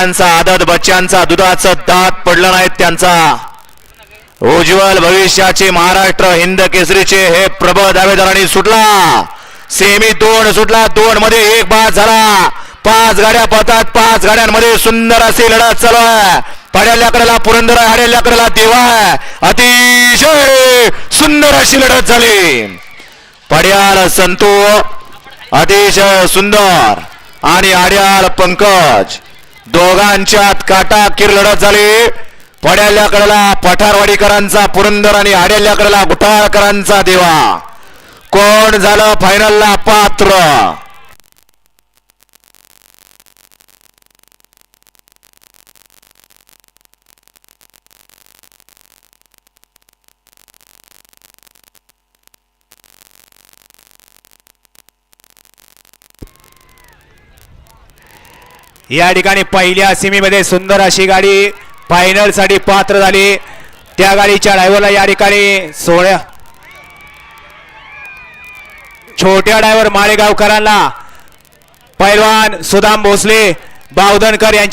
बच्च्यांचा आदत बच्च्यांचा दुधाचं दात पडलं नाहीत त्यांचा. उज्ज्वल भविष्याचे महाराष्ट्र हिंद केसरीचे हे प्रबळ दावेदारांनी सुटला. सेमी दोन सुटला दोन मध्ये एक बाद झाला. पाच गाड्या पळतात पाच गाड्यांमध्ये सुंदर अशी लढत चालू आहे. पड्याल्याकडेला पुरंदर आहे हाड्याल्याकडेला देवा आहे. अतिशय सुंदर अशी लढत झाली. पड्याल संतो अतिशय सुंदर आणि आड्याल पंकज. दोघांच्यात काटाकीर लढत झाली. पड्याल्याकडेला पठारवाडीकरांचा पुरंदर आणि आड्याल्याकडेला गुटाळकरांचा देवा. कोण झालं फायनलला पात्र? या ठिकाणी पहिल्या सीमेमध्ये सुंदर अशी गाडी फायनलसाठी पात्र झाली. त्या गाडीच्या ड्रायव्हरला या ठिकाणी सोहळ्या छोट्या ड्रायव्हर माळेगावकरांना पैलवान सुदाम भोसले बावधनकर यांच्या